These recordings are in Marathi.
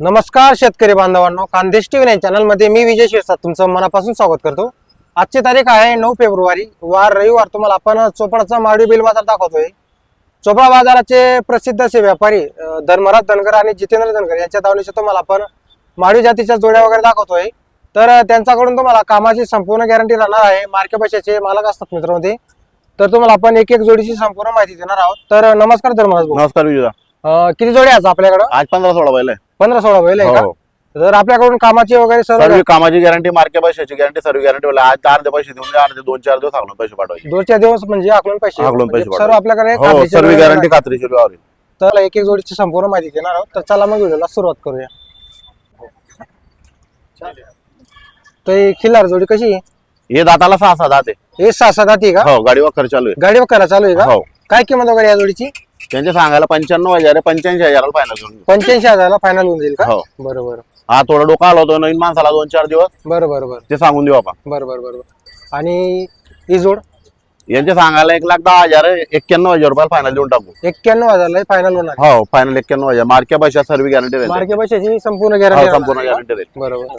नमस्कार शेतकरी बांधवांनो खानदेश टीव्ही नाईन चॅनलमध्ये मी विजय शिरसाट तुमचं मनापासून स्वागत करतो. आजची तारीख आहे नऊ फेब्रुवारी वार रविवार तुम्हाला आपण चोपडाचा मावडी बिल बाजार दाखवतोय. चोपडा बाजाराचे प्रसिद्ध असे व्यापारी धर्मराज धनगर आणि जितेंद्र धनगर यांच्या दावणीचे तुम्हाला आपण मावडी जातीच्या जोड्या वगैरे दाखवतोय. तर त्यांच्याकडून तुम्हाला कामाची संपूर्ण गॅरंटी राहणार आहे मार्के पैशाचे मालक असतात मित्रांमध्ये. तर तुम्हाला आपण एक एक जोडीची संपूर्ण माहिती देणार आहोत. तर नमस्कार धर्मराज नमस्कार विजय किती जोड्या आहेत आपल्याकडं? आज पंधरा सोळा बैल आहे. पंधरा सोळा बैल आहे का? हो. तर आपल्याकडून कामाची वगैरे सर्व सर्व कामाची गॅरंटी मार्के पैशाची गॅरंटी सर्व गॅरंटी आज अर्धे पैसे देऊन द्या अर्धे दोन चार दिवस आगळून पैसे पाठवायचे. दोन चार दिवस म्हणजे आकलून पैसे. आकलून म्हणजे पैसे सर्व. आपल्याकडे हो खात्रीशीर सर्व वगैरे गॅरंटी आहे. खात्रीशीर व्यवहार तर एक एक जोडीची संपूर्ण माहिती देणार आहोत. तर चला मग व्हिडिओला सुरुवात करूया. तर ही खिल्लार जोडी कशी आहे? हे दाताला सहा सहा दात आहे. हे सहा सहा जाती का? हो गाडी वखर चालू आहे. गाडी वगैरे चालू आहे का? हो. काय किंमत वगैरे या जोडीची? त्यांचे सांगायला पंच्याण्णव हजार आहे पंच्याऐंशी हजाराला फायनल घेऊन घेऊ. पंच्याऐंशी हजारला फायनल होऊन जाईल का? हो. बरोबर. हा थोडं डोका आला होतो नवीन माणसाला दोन चार दिवस. बरं बरं बरं ते सांगून देऊ आपण. बरं बरं बरं आणि ही जोड? यांचे सांगायला एक लाख दहा हजार आहे, एक्क्याण्णव हजार रुपयाला फायनल देऊन टाकू. एक्क्याण्णव हजारला फायनल होणार. हो फायनल एक्क्याण्णव हजार. मार्के पैशा सर्व गॅरंटी राहील मार्के पैशाची संपूर्ण हो गॅरंटी संपूर्ण गॅरंटी राहील बरोबर.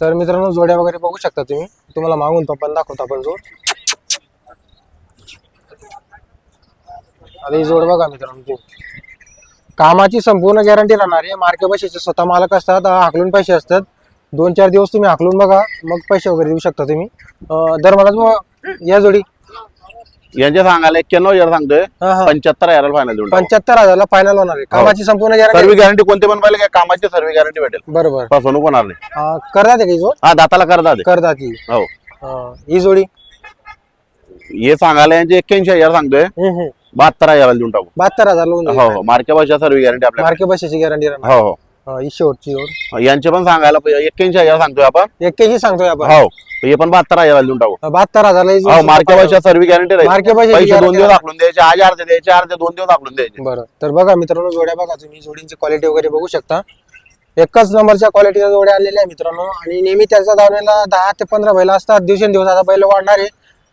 तर मित्रांनो जोड्या वगैरे बघू शकता तुम्ही. तुम्हाला मागून तो पण दाखवतो आपण जोड. आता ही जोड बघा मित्रांनो तुम्ही कामाची संपूर्ण गॅरंटी राहणार आहे. मार्के पैशाचे स्वतः मालक असतात हाकलून पैसे असतात. दोन चार दिवस तुम्ही हाकलून बघा मग पैसे वगैरे देऊ शकता तुम्ही. अं, दर मला या जोडी. यांचे सांगायला एक्क्याण्णव हजार सांगतोय. हा, हा. पंच्याहत्तर हजाराला फायनल देऊन पंच्याहत्तर हजारला फायनल होणार आहे. कामाची संपूर्ण सर्व गॅरंटी गॅरंटी कोणते पण पाहिजे काय कामाची सर्व गॅरंटी भेटेल. बरोबर. फसवणूक होणार नाही. अं, करतात का ही जोड हा दाताला करता दे. करतात ही हो. अं, ही जोडी. हे सांगायला यांचे एक्क्याऐंशी हजार सांगतोय. हम्म, हम्म. बहात्तर हजाराला देऊन टाकू. बहात्तर हजार हो हो. मार्के भाषा सर्व गॅरंटी आपल्या मार्के पैशाची गॅरंटी राहणार. हो हो. अं, ही शेवटची जोड यांचे पण सांगायला एक्क्याऐंशी हजार सांगतोय आपण. एक्क्याऐंशी सांगतोय आपण. हो हे पण बहात्तर हजाराला देऊन टाकू. बहात्तर ही हो जोड मार्के भाषा सर्व गॅरंटी राहील. मार्के पैशाची पैसे दोन दिवस आखलून द्यायचे आज अर्धे द्यायचे अर्धे दोन दिवस आखलून द्यायचे. बरं. तर बघा मित्रांनो जोड्या बघा तुम्ही जोडींची क्वालिटी वगैरे बघू शकता. एकच नंबरच्या क्वालिटीच्या जोड्या आलेल्या आहे मित्रांनो. आणि नेहमी त्याच्या दावणीला दहा ते पंधरा बैल असतात. दिवसेंदिवस आता बैल वाढणार आहे.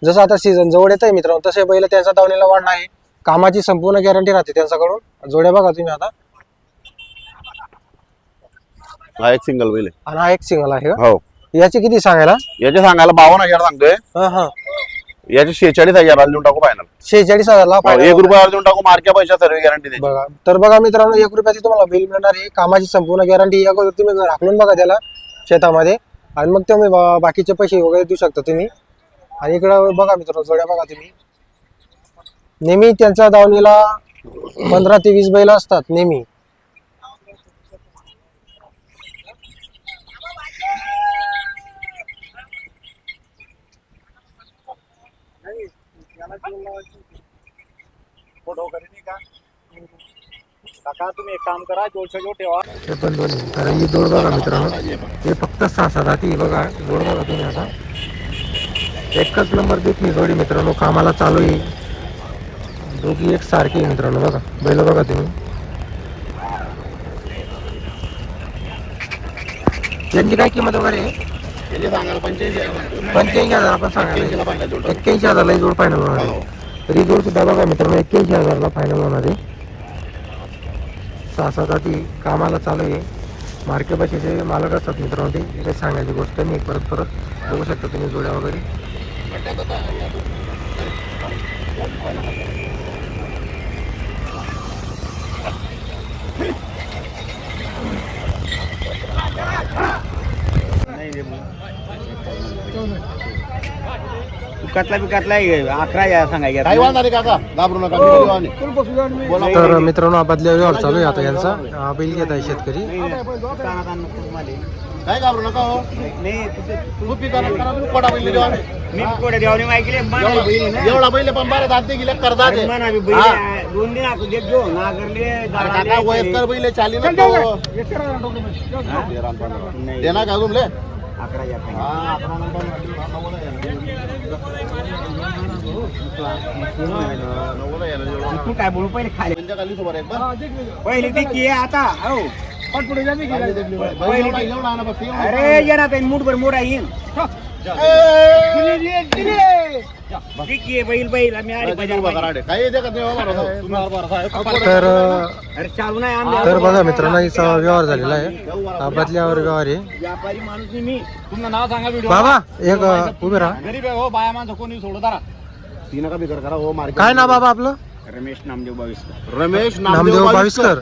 जसं आता सीझन जवळ येत आहे मित्रांनो तसे बैल त्यांच्या दावणीला वाढणार आहे. कामाची संपूर्ण गॅरंटी राहते त्यांच्याकडून. जोड्या बघा तुम्ही आता. हा एक सिंगल बैल आहे. आणि हा एक सिंगल आहे का? हो. याची किती सांगायला? याचे सांगायला बावन्न हजार सांगतोय. हा हा. याचे शेहेचाळीस हजाराला देऊन टाकू फायनल शेहेचाळीस हजारला final एक रुपयाला देऊन टाकू मार्के पैसा सर्व गॅरंटी द्यायची बघा. तर बघा मित्रांनो एक रुपयाची तुम्हाला बिल मिळणार आहे. कामाची संपूर्ण गॅरंटी अगोदर तुम्ही हाकलून बघा त्याला शेतामध्ये. आणि मग तुम्ही बा- बाकीचे पैसे वगैरे देऊ शकता तुम्ही. आणि इकडं बघा मित्रांनो जोड्या बघा तुम्ही. नेहमी त्यांच्या दावणीला पंधरा ते वीस बैल असतात नेहमी. तुम्ही एक काम करा जोडच्या जोड ठेवा हे पण दोन्ही. तर ही जोड बघा मित्रांनो. हे फक्त सहा सात हाती. बघा जोड बघा तुम्ही आता. एकच नंबर देखील जोडी मित्रांनो. कामाला चालू आहे. दोघी एक सारखी आहे मित्रांनो बघा. बैल बघा तुम्ही. यांची काय किंमत वगैरे पंच्याऐंशी हजार आपण सांगायला एक्क्याऐंशी हजारला जोड फायनल होणार आहे. तर ही जोड सुद्धा बघा मित्रांनो एक्क्याऐंशी हजारला फायनल होणार आहे. सहा सात हाती कामाला चालू आहे. मार्के बसेचे मालक असतात मित्रांनो ते. काही सांगायची गोष्ट नाही. परत परत बघू शकता तुम्ही जोड्या वगैरे. अकरा या वाहणार काका. घाबरू नका मी कधी वाहने. बोला. तर मित्रांनो बदल्या व्यवहार चालू आहे आता यांचा. हा, बैल घेत आहे शेतकरी. काय घाबरू नका हो. नाही तू करा मी कोडा बैल देऊ आम्ही. मी देवाने एवढा एवढा बैल पण बारा दात गेले करदा दे दोन दिन आपण देत घेऊ नागरले अरे काका वयस्कर बैल चाली नको दे ना का तुमले अकरा या अकरा नंबर. नव्वद आहे. ना, तू काय बोलू? पहिले खाली. त्यांच्या खाली सुमारे एक बरं. पहिले ती की आता. हो. बघ, एवढा. अरे येणार मुठभर मोडा येईन. ठीक आहे बैल बैल आम्ही. काही का हो. तर अं, अरे चालू नाही आम्ही तर बघा मित्रांनो हिचा व्यवहार झालेला आहे. व्यवहार आहे. व्यापारी माणूस नाही मी. तुमचं नाव सांगा व्हिडिओ बाबा एक उभे राहा. गरीब आहे हो बाया माणसं कोणी सोडतारा तीन का बिकर करा हो मार्केट काय नाव बाबा आपलं? रमेश नामदेव बावीस रमेश नामदेव बाविस्कर.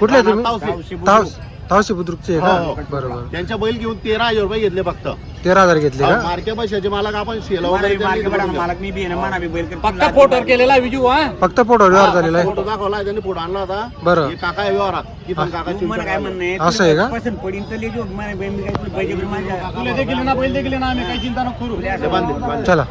कुठले तुम्ही? तावसे. तावशी बुद्रुकचे हो, हो. का बरोबर. त्यांच्या बैल घेऊन तेरा हजार रुपये घेतले फक्त. तेरा हजार घेतले का? मार्के पैशाचे मालक आपण शेला वगैरे त्यांनी करून घेतले. मालक मी बी आहे ना मना बी बैल करतो. पक्का फोटो केलेला विजू हा? फक्त फोटो व्यवहार झालेला आहे. फोटो दाखवला त्यांनी फोटो आणला होता. बरं. हे काका आहे व्यवहारात. किती काका तू मला काय म्हणणं? आहे असं आहे का? तुला पसंत पडीन तर लेजो मला बैल मी काय तुला पाहिजे पण माझ्या तुला देखील ना बैल देखील ना आम्ही काही चिंता नको करू. बांधले चला.